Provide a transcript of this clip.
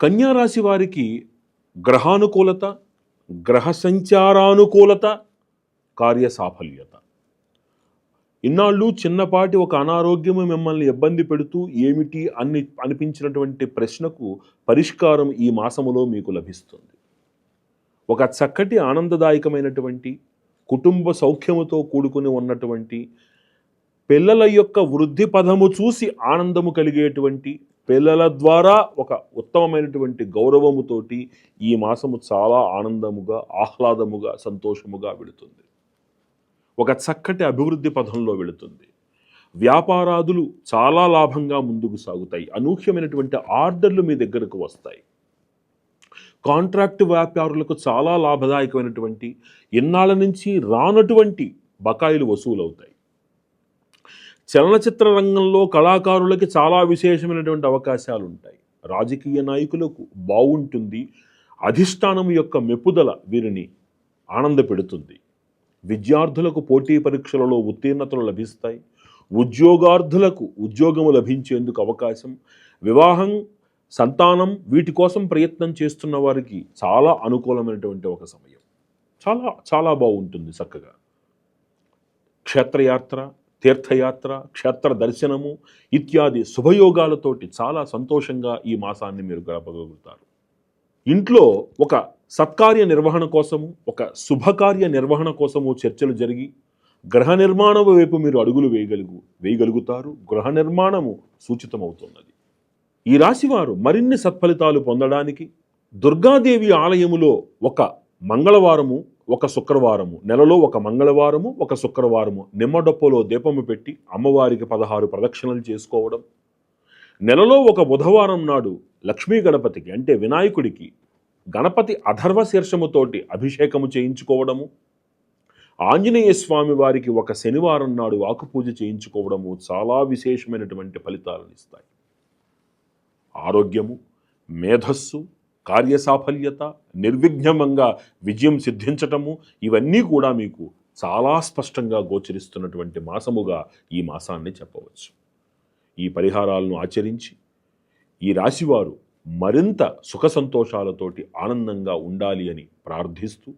కన్యారాశి వారికి గ్రహానుకూలత గ్రహ సంచారానుకూలత కార్య సాఫల్యత. ఇన్నాళ్ళు చిన్నపాటి ఒక అనారోగ్యము మిమ్మల్ని ఇబ్బంది పెడుతూ ఏమిటి అని అనిపించినటువంటి ప్రశ్నకు పరిష్కారం ఈ మాసములో మీకు లభిస్తుంది. ఒక చక్కటి ఆనందదాయకమైనటువంటి కుటుంబ సౌఖ్యముతో కూడుకుని ఉన్నటువంటి పిల్లల యొక్క వృద్ధి పదము చూసి ఆనందము కలిగేటువంటి పిల్లల ద్వారా ఒక ఉత్తమమైనటువంటి గౌరవముతోటి ఈ మాసము చాలా ఆనందముగా ఆహ్లాదముగా సంతోషముగా వెళుతుంది. ఒక చక్కటి అభివృద్ధి పథంలో వెళుతుంది. వ్యాపారాదులు చాలా లాభంగా ముందుకు సాగుతాయి. అనూహ్యమైనటువంటి ఆర్డర్లు మీ దగ్గరకు వస్తాయి. కాంట్రాక్ట్ వ్యాపారులకు చాలా లాభదాయకమైనటువంటి ఇన్నాళ్ళ నుంచి రానటువంటి బకాయిలు వసూలవుతాయి. చలనచిత్ర రంగంలో కళాకారులకి చాలా విశేషమైనటువంటి అవకాశాలు ఉంటాయి రాజకీయ నాయకులకు బాగుంటుంది అధిష్టానం యొక్క మెప్పుదల వీరిని ఆనందపెడుతుంది. విద్యార్థులకు పోటీ పరీక్షలలో ఉత్తీర్ణతలు లభిస్తాయి. ఉద్యోగార్థులకు ఉద్యోగము లభించేందుకు అవకాశం. వివాహం సంతానం వీటి కోసం ప్రయత్నం చేస్తున్న వారికి చాలా అనుకూలమైనటువంటి ఒక సమయం. చాలా చాలా బాగుంటుంది చక్కగా. క్షేత్రయాత్ర తీర్థయాత్ర క్షేత్ర దర్శనము ఇత్యాది శుభయోగాలతోటి చాలా సంతోషంగా ఈ మాసాన్ని మీరు గడపగలుగుతారు. ఇంట్లో ఒక సత్కార్య నిర్వహణ కోసము ఒక శుభకార్య నిర్వహణ కోసము చర్చలు జరిగి గ్రహ నిర్మాణం వైపు మీరు అడుగులు వేయగలుగు వేయగలుగుతారు. గృహ నిర్మాణము సూచితమవుతున్నది. ఈ రాశివారు మరిన్ని సత్ఫలితాలు పొందడానికి దుర్గాదేవి ఆలయములో ఒక మంగళవారము ఒక శుక్రవారము నెలలో ఒక మంగళవారము ఒక శుక్రవారము. నిమ్మడొప్పలో దీపము పెట్టి అమ్మవారికి పదహారు ప్రదక్షిణలు చేసుకోవడం. నెలలో ఒక బుధవారం నాడు లక్ష్మీ గణపతికి అంటే వినాయకుడికి గణపతి అధర్వ శీర్షముతోటి అభిషేకము చేయించుకోవడము. ఆంజనేయ స్వామి వారికి ఒక శనివారం నాడు ఆకుపూజ చేయించుకోవడము చాలా విశేషమైనటువంటి ఫలితాలను ఇస్తాయి. ఆరోగ్యము మేధస్సు కార్యసాఫల్యత నిర్విఘ్నంగా విజయం సిద్ధించటము ఇవన్నీ కూడా మీకు చాలా స్పష్టంగా గోచరిస్తున్నటువంటి మాసముగా ఈ మాసాన్ని చెప్పవచ్చు. ఈ పరిహారాలను ఆచరించి ఈ రాశివారు మరింత సుఖ సంతోషాలతోటి ఆనందంగా ఉండాలి అని ప్రార్థిస్తూ